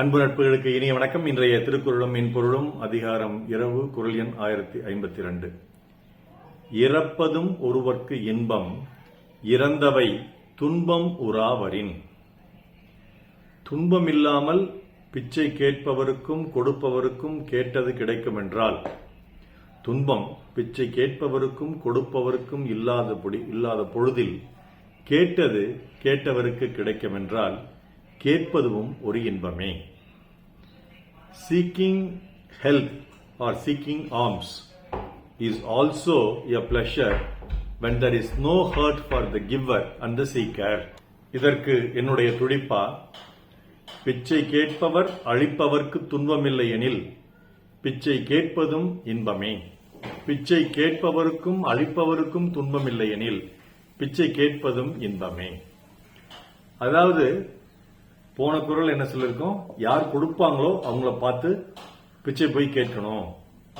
அன்பு நட்புகளுக்கு இனிய வணக்கம். இன்றைய திருக்குறளும் இன்பொருளும் அதிகாரம் இரவு குரல் எண் ஆயிரத்தி ஐம்பத்தி ரெண்டு இறப்பதும் ஒருவர்க்கு இன்பம் இறந்தவை துன்பம் உறாவரின். துன்பமில்லாமல் பிச்சை கேட்பவருக்கும் கொடுப்பவருக்கும் கேட்டது கிடைக்கும் என்றால் துன்பம் பிச்சை கேட்பவருக்கும் கொடுப்பவருக்கும் இல்லாதபடி இல்லாத பொழுதில் கேட்டது கேட்டவருக்கு கிடைக்கும் என்றால் கேட்பதும் ஒரு இன்பமே. Seeking help or seeking arms is also a pleasure when there is no hurt for the giver and the seeker இதற்கு என்னுடைய துடிப்பா பிச்சை கேட்பவர் அழிப்பவர்க்கு துன்பமில்லை எனில் பிச்சை கேட்பதும் இன்பமே. பிச்சை கேட்பவருக்கும் அழிப்பவருக்கும் துன்பமில்லை எனில் பிச்சை கேட்பதும் இன்பமே. அதாவது போன குரல் என்ன சொல்லியிருக்கோம்? யார் கொடுப்பாங்களோ அவங்கள பார்த்து பிச்சை போய் கேட்கணும்.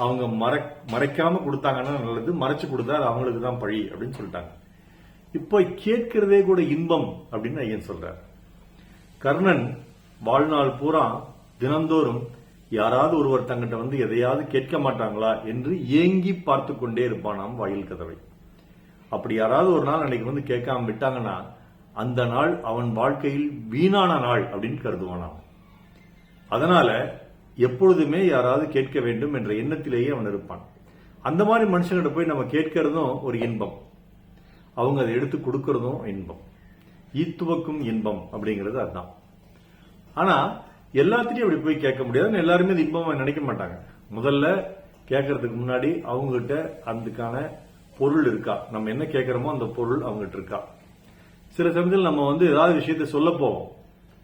அவங்க மற மறைக்காம கொடுத்தாங்கன்னா நல்லது மறைச்சு கொடுத்தா அது அவங்களுக்கு தான் பழி அப்படின்னு சொல்லிட்டாங்க. இப்போ கேட்கிறதே கூட இன்பம் அப்படின்னு ஐயன் சொல்றார். கர்ணன் வாழ்நாள் பூரா தினந்தோறும் யாராவது ஒருவர் தங்கிட்ட வந்து எதையாவது கேட்க மாட்டாங்களா என்று ஏங்கி பார்த்து கொண்டே இருப்பானாம் வாயில் கதவை. அப்படி யாராவது ஒரு நாள் அன்னைக்கு வந்து கேட்காம விட்டாங்கன்னா அந்த நாள் அவன் வாழ்க்கையில் வீணான நாள் அப்படின்னு கருதுவானாம். அதனால எப்பொழுதுமே யாராவது கேட்க வேண்டும் என்ற எண்ணத்திலேயே அவன் இருப்பான். அந்த மாதிரி மனுஷங்கிட்ட போய் நம்ம கேட்கறதும் ஒரு இன்பம். அவங்க அதை எடுத்து கொடுக்கறதும் இன்பம். ஈத்துவக்கும் இன்பம் அப்படிங்கிறது அதுதான். ஆனா எல்லாத்திலையும் அப்படி போய் கேட்க முடியாதுன்னு எல்லாருமே அது இன்பமா நினைக்க மாட்டாங்க. முதல்ல கேட்கறதுக்கு முன்னாடி அவங்ககிட்ட அதுக்கான பொருள் இருக்கா? நம்ம என்ன கேட்கறோமோ அந்த பொருள் அவங்ககிட்ட இருக்கா? சில சமயத்தில் நம்ம வந்து ஏதாவது விஷயத்த சொல்ல போவோம்.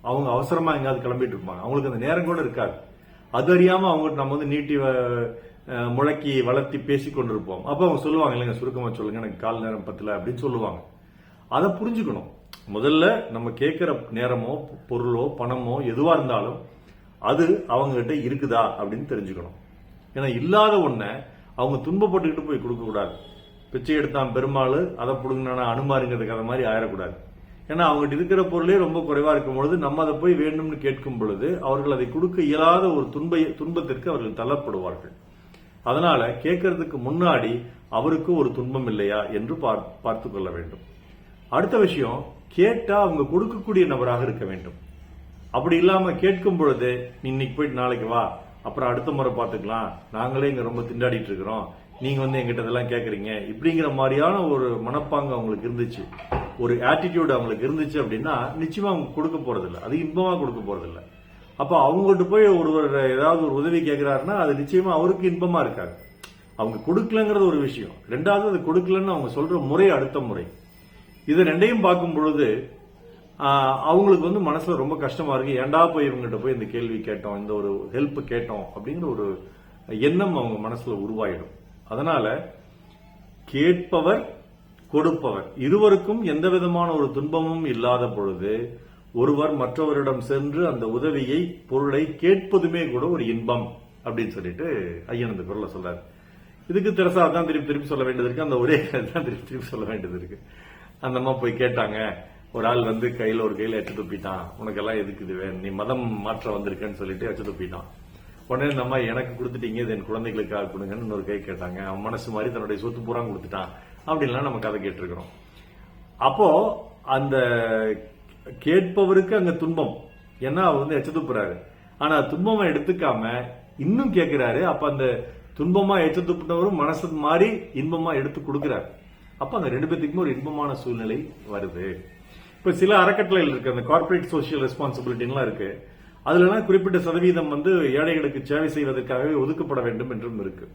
அவங்க அவசரமா எங்காவது கிளம்பிட்டு இருப்பாங்க. அவங்களுக்கு அந்த நேரம் கூட இருக்காது. அது அறியாம அவங்க நம்ம வந்து நீட்டி முழக்கி வளர்த்தி பேசி கொண்டிருப்போம். அப்போ அவங்க சொல்லுவாங்க இல்லைங்க சுருக்கமாக சொல்லுங்க எனக்கு கால் நேரம் பத்தல அப்படின்னு சொல்லுவாங்க. அதை புரிஞ்சுக்கணும். முதல்ல நம்ம கேட்குற நேரமோ பொருளோ பணமோ எதுவாக இருந்தாலும் அது அவங்ககிட்ட இருக்குதா அப்படின்னு தெரிஞ்சுக்கணும். ஏன்னா இல்லாத ஒன்றை அவங்க துன்பப்பட்டுக்கிட்டு போய் கொடுக்கக்கூடாது. பிச்சை எடுத்தான் பெருமாள் அதை பிடுங்கினா அனுமாருங்கிறதுக்கு அந்த மாதிரி ஆயிடக்கூடாது ஏன்னா அவங்ககிட்ட இருக்கிற பொருளே ரொம்ப குறைவா இருக்கும் பொழுது நம்ம அதை போய் வேண்டும்னு கேட்கும் பொழுது அவர்கள் அதை கொடுக்க இயலாத ஒரு துன்ப துன்பத்திற்கு அவர்கள் தள்ளப்படுவார்கள். அதனால கேட்கறதுக்கு முன்னாடி அவருக்கு ஒரு துன்பம் இல்லையா என்று பார்த்து கொள்ள வேண்டும். அடுத்த விஷயம் கேட்டா அவங்க கொடுக்கக்கூடிய நபராக இருக்க வேண்டும். அப்படி இல்லாம கேட்கும் பொழுது நீ இன்னைக்கு போயிட்டு நாளைக்கு வா அப்புறம் அடுத்த முறை பார்த்துக்கலாம். நாங்களே இங்க ரொம்ப திண்டாடிட்டு இருக்கிறோம். நீங்கள் வந்து எங்கிட்ட இதெல்லாம் கேட்குறீங்க இப்படிங்கிற மாதிரியான ஒரு மனப்பாங்கு அவங்களுக்கு இருந்துச்சு. ஒரு ஆட்டிடியூட் அவங்களுக்கு இருந்துச்சு அப்படின்னா நிச்சயமாக அவங்க கொடுக்க போகிறதில்ல அது இன்பமாக கொடுக்க போகிறதில்ல அப்போ அவங்ககிட்ட போய் ஒருவர் ஏதாவது ஒரு உதவி கேட்குறாருன்னா அது நிச்சயமாக அவருக்கு இன்பமாக இருக்காது. அவங்க கொடுக்கலங்கிறது ஒரு விஷயம். ரெண்டாவது அது கொடுக்கலன்னு அவங்க சொல்கிற முறை அடுத்த முறை. இது ரெண்டையும் பார்க்கும் பொழுது அவங்களுக்கு வந்து மனசில் ரொம்ப கஷ்டமாக இருக்குது ஏன்டா போய் இவங்ககிட்ட போய் இந்த கேள்வி கேட்டோம் இந்த ஒரு ஹெல்ப் கேட்டோம் அப்படிங்கிற ஒரு எண்ணம் அவங்க மனசில் உருவாயிடும். அதனால கேட்பவர் கொடுப்பவர். இருவருக்கும் எந்த விதமான ஒரு துன்பமும் இல்லாத பொழுது ஒருவர் மற்றவரிடம் சென்று அந்த உதவியை பொருளை கேட்பதுமே கூட ஒரு இன்பம் அப்படின்னு சொல்லிட்டு ஐயன் குரலை சொல்றாரு. இதுக்கு தெரசா தான் திருப்பி திருப்பி சொல்ல வேண்டியது இருக்கு. அந்த ஒரே தான் திருப்பி திருப்பி சொல்ல வேண்டியது இருக்கு. அந்த அம்மா போய் கேட்டாங்க ஒரு ஆள் வந்து கையில ஒரு கையில எச்சு துப்பிட்டான். உனக்கெல்லாம் எதுக்கு இது வேணும்? நீ மதம் மாற்ற வந்திருக்கேன்னு சொல்லிட்டு எச்சு துப்பிட்டான். உடனே இந்த அம்மா எனக்கு கொடுத்துட்டீங்க இது என் குழந்தைகளுக்காக கொடுங்கன்னு இன்னொரு கை கேட்டாங்க. அவன் மனசு மாதிரி தன்னுடைய சொத்து பூரா கொடுத்துட்டான். அப்படின்லாம் நம்ம கதை கேட்டிருக்கிறோம். அப்போ அந்த கேட்பவருக்கு அங்க துன்பம். ஏன்னா அவர் வந்து எச்ச துப்புறாரு ஆனா துன்பமா எடுத்துக்காம இன்னும் கேட்கிறாரு அப்ப அந்த துன்பமா எச்ச துப்புனவரும் மனசு மாதிரி இன்பமா எடுத்து கொடுக்கிறாரு. அப்ப அந்த ரெண்டு பேத்துக்குமே ஒரு இன்பமான சூழ்நிலை வருது. இப்ப சில அறக்கட்டளைகள் இருக்கு. அந்த கார்ப்பரேட் சோசியல் ரெஸ்பான்சிபிலிட்டின்லாம் இருக்கு. அதுலலாம் குறிப்பிட்ட சதவீதம் வந்து ஏழைகளுக்கு சேவை செய்வதற்காகவே ஒதுக்கப்பட வேண்டும் என்றும் இருக்கு.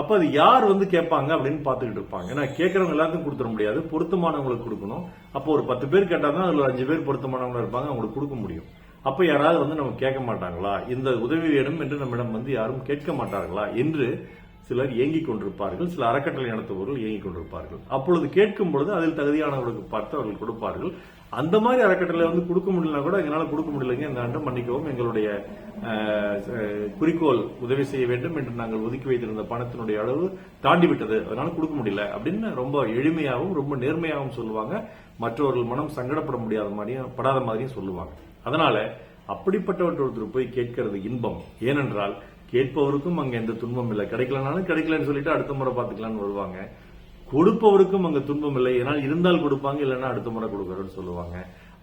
அப்போ அது யார் வந்து கேட்பாங்க அப்படின்னு பார்த்துக்கிட்டு இருப்பாங்க. ஏன்னா கேட்கறவங்க எல்லாத்துக்கும் கொடுத்துட முடியாது. பொருத்தமானவங்களுக்கு கொடுக்கணும். அப்போ ஒரு பத்து பேர் கேட்டால் தான் ஒரு அஞ்சு பேர் பொருத்தமானவங்க இருப்பாங்க. அவங்களுக்கு கொடுக்க முடியும். அப்போ யாராவது வந்து நம்ம கேட்க மாட்டாங்களா? இந்த உதவி வேணும் என்று நம்மிடம் வந்து யாரும் கேட்க மாட்டார்களா? என்று சிலர் இயங்கிக் கொண்டிருப்பார்கள். சில அறக்கட்டளை நடத்துபவர்கள் இயங்கிக் கொண்டிருப்பார்கள். அப்பொழுது கேட்கும் பொழுது அதில் தகுதியானவர்களுக்கு பார்த்து அவர்கள் கொடுப்பார்கள். அந்த மாதிரி அறக்கட்டளை வந்து கொடுக்க முடியலனா கூட எங்களால் கொடுக்க முடியலைங்க. இந்த ஆண்டு மன்னிக்கவும் எங்களுடைய குறிக்கோள் உதவி செய்ய வேண்டும் என்று நாங்கள் ஒதுக்கி வைத்திருந்த பணத்தினுடைய அளவு தாண்டி விட்டது அதனால கொடுக்க முடியல அப்படின்னு ரொம்ப எளிமையாகவும் ரொம்ப நேர்மையாகவும் சொல்லுவாங்க. மற்றவர்கள் மனம் சங்கடப்பட முடியாத மாதிரியும் படாத மாதிரியும் சொல்லுவாங்க. அதனால அப்படிப்பட்டவற்றை ஒருத்தர் போய் கேட்கிறது இன்பம். ஏனென்றால் கேட்பவருக்கும் அங்க எந்த துன்பம் இல்லை. கிடைக்கலனாலும் கிடைக்கலன்னு சொல்லிட்டு அடுத்த முறை பார்த்துக்கலான்னு வருவாங்க. கொடுப்பவருக்கும் அங்க துன்பம் இல்லை. ஏன்னால் இருந்தால் கொடுப்பாங்க இல்லைன்னா அடுத்த முறை கொடுக்கறோம்னு சொல்லுவாங்க.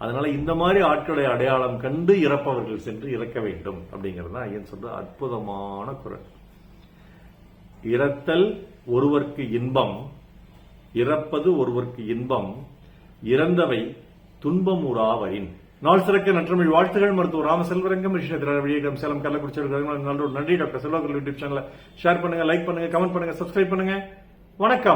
அதனால இந்த மாதிரி ஆட்களை அடையாளம் கண்டு இறப்பவர்கள் சென்று இறக்க வேண்டும் அப்படிங்கிறது தான் ஐயன் சொல்ற அற்புதமான குரல். இறத்தல் ஒருவர்க்கு இன்பம் இறப்பது ஒருவர்க்கு இன்பம் இறந்தவை துன்பம் உறாவரின் நாள் சிறக்க நற்றமிழ் வாழ்த்துகள் மருத்துவர் ராமசெல்வரங்கம் விஜயகம் சேலம் கள்ளக்குறிச்சி நன்றி டாக்டர் செல்வாக்கள் யூடியூப் சேனலை ஷேர் பண்ணுங்க லைக் பண்ணுங்க கமெண்ட் பண்ணுங்க சப்ஸ்கிரைப் பண்ணுங்க. வணக்கம்.